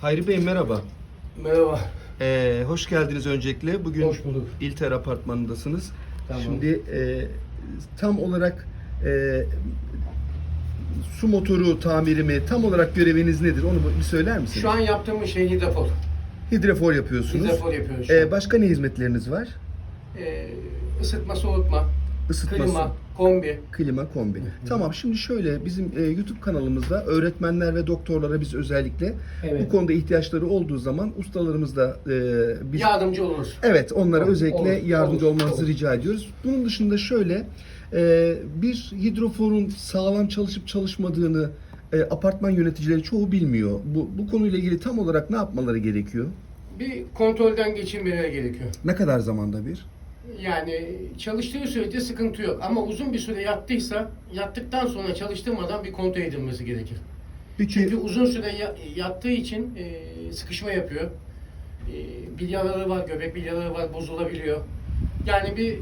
Hayri Bey merhaba. Merhaba. Ee, hoş geldiniz öncelikle. Bugün Hoş bulduk. İlter Apartmanı'ndasınız. Tamam. Şimdi e, tam olarak e, su motoru tamiri mi, tam olarak göreviniz nedir? Onu bir söyler misiniz? Şu an yaptığımız şey hidrofor. Hidrofor yapıyorsunuz. Hidrofor yapıyoruz Ee, başka ne hizmetleriniz var? Ee, ısıtma, soğutma, Isıtma, klima, kombi. klima, kombi. Tamam şimdi şöyle bizim e, YouTube kanalımızda öğretmenler ve doktorlara biz özellikle Evet. bu konuda ihtiyaçları olduğu zaman ustalarımız da e, biz Yardımcı oluruz. Evet, onlara Olur, özellikle olur, yardımcı olur, olmanızı olur. rica ediyoruz. Bunun dışında şöyle, e, bir hidroforun sağlam çalışıp çalışmadığını e, apartman yöneticileri çoğu bilmiyor. Bu, bu konuyla ilgili tam olarak ne yapmaları gerekiyor? Bir kontrolden geçirmeleri gerekiyor. Ne kadar zamanda bir? Yani çalıştığı sürece sıkıntı yok. Ama uzun bir süre yattıysa, yattıktan sonra çalıştırmadan bir kontrol edilmesi gerekir. Peki, Çünkü uzun süre ya- yattığı için e, sıkışma yapıyor. E, bilyaları var, göbek bilyaları var, bozulabiliyor. Yani bir e,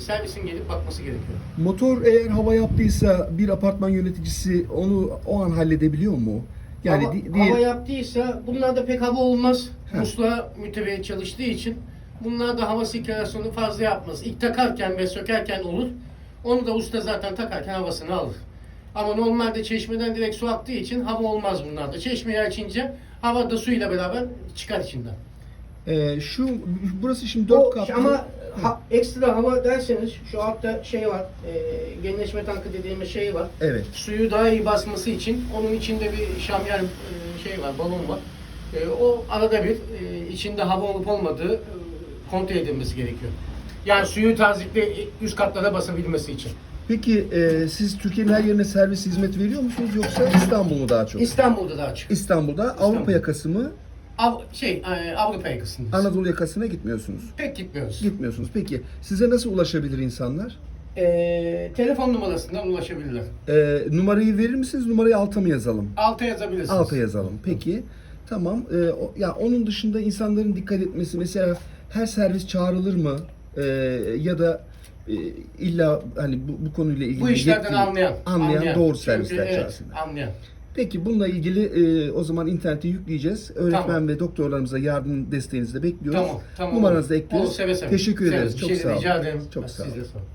servisin gelip bakması gerekiyor. motor eğer hava yaptıysa bir apartman yöneticisi onu o an halledebiliyor mu? Yani hava, di- diye- hava yaptıysa bunlarda pek hava olmaz. Heh. Musluğa mütevellit çalıştığı için bunlarda hava sirkülasyonu fazla yapmaz. İlk takarken ve sökerken olur. Onu da usta zaten takarken havasını alır. Ama normalde çeşmeden direkt su aktığı için hava olmaz bunlarda. Çeşmeyi açınca hava da suyla beraber çıkar içinden. e, şu burası şimdi dört katlı. ama ha- ekstra hava derseniz şu altta şey var, e, genleşme tankı dediğimiz şey var. Evet. Suyu daha iyi basması için onun içinde bir şamyer e, şey var, balon var. E, o arada bir e, içinde hava olup olmadığı kontrol edilmesi gerekiyor. Yani suyu tazikle üst katlara basabilmesi için. Peki e, siz Türkiye'nin her yerine servis hizmet veriyor musunuz yoksa İstanbul mu daha çok? İstanbul'da daha çok. İstanbul'da Avrupa yakası mı, Av, şey e, Avrupa yakasındayız. Anadolu yakasına gitmiyorsunuz? Pek gitmiyoruz. Gitmiyorsunuz. Peki size nasıl ulaşabilir insanlar? E, telefon numarasından ulaşabilirler. E, numarayı verir misiniz? Numarayı alta mı yazalım? Alta yazabilirsiniz. Alta yazalım. Peki. Tamam. E, o- ya onun dışında insanların dikkat etmesi mesela her servis çağrılır mı? E, ya da e, illa hani bu, bu konuyla ilgili Bu işlerden yetkili- anlayan. anlayan, doğru Çünkü, servisler evet, çağırsınlar. Anlayan. Peki bununla ilgili e, o zaman internete yükleyeceğiz. Öğretmen Tamam. ve doktorlarımıza yardım desteğinizi de bekliyoruz. Tamam, tamam. Numaranızı da Olur, ekliyoruz. seve seve. Teşekkür Seve. ederiz. Bir Çok şey de sağ olun. Rica ederim. Çok sağ Siz de olun. sağ olun.